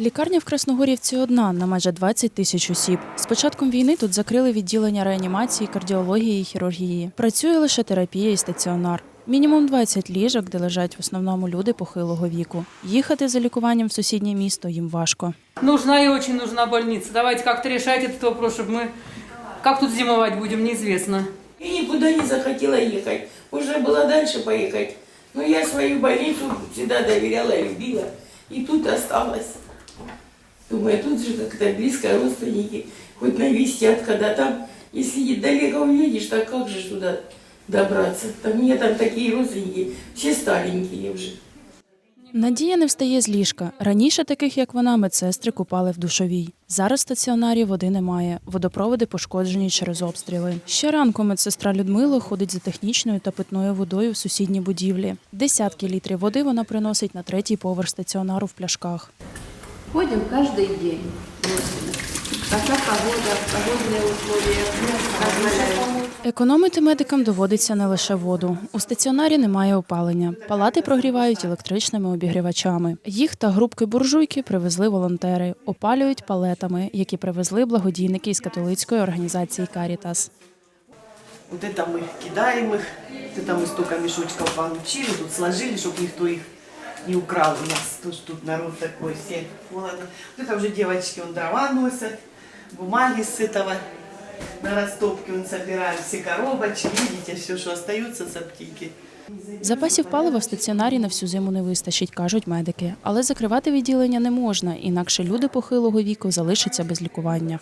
Лікарня в Красногорівці одна на майже 20 тисяч осіб. З початком війни тут закрили відділення реанімації, кардіології і хірургії. Працює лише терапія і стаціонар. Мінімум 20 ліжок, де лежать в основному люди похилого віку. Їхати за лікуванням в сусіднє місто їм важко. Нужна и очень нужна больница. Давайте как-то решать этот вопрос, чтобы мы... Как тут зимовать будем, неизвестно. Я никуда не захотела ехать. Можно было дальше поехать. Но я свою больницу всегда доверяла и любила. И тут осталась. Думаю, тут же как-то близко родственники. Хоть навестят, когда там, если далеко уедешь, так как же туда добраться? Там у меня там такие родственники, все старенькие уже. Надія не встає з ліжка. Раніше таких, як вона, медсестри купали в душовій. Зараз стаціонарі води немає. Водопроводи пошкоджені через обстріли. Щоранку медсестра Людмила ходить за технічною та питною водою в сусідній будівлі. Десятки літрів води вона приносить на третій поверх стаціонару в пляшках. Ходим каждый день. носим. Пока погода, погодные условия позволяют. Економити медикам доводиться не лише воду. У стаціонарі немає опалення. Палати прогрівають електричними обігрівачами. Їх та групки буржуйки привезли волонтери, опалюють палетами, які привезли благодійники із католицької організації Карітас. Вот это мы кидаем их, вот это мы столько мешочков получили, тут сложили, чтобы никто их не украл у нас. Тут, тут народ такой, все холодно. Вот это уже девочки, он дрова носят, бумаги с этого на растопке он собирает все коробочки, видите, все, что остается с аптеки. Запасів палива в стаціонарі на всю зиму не вистачить, кажуть медики. Але закривати відділення не можна, інакше люди похилого віку залишаться без лікування.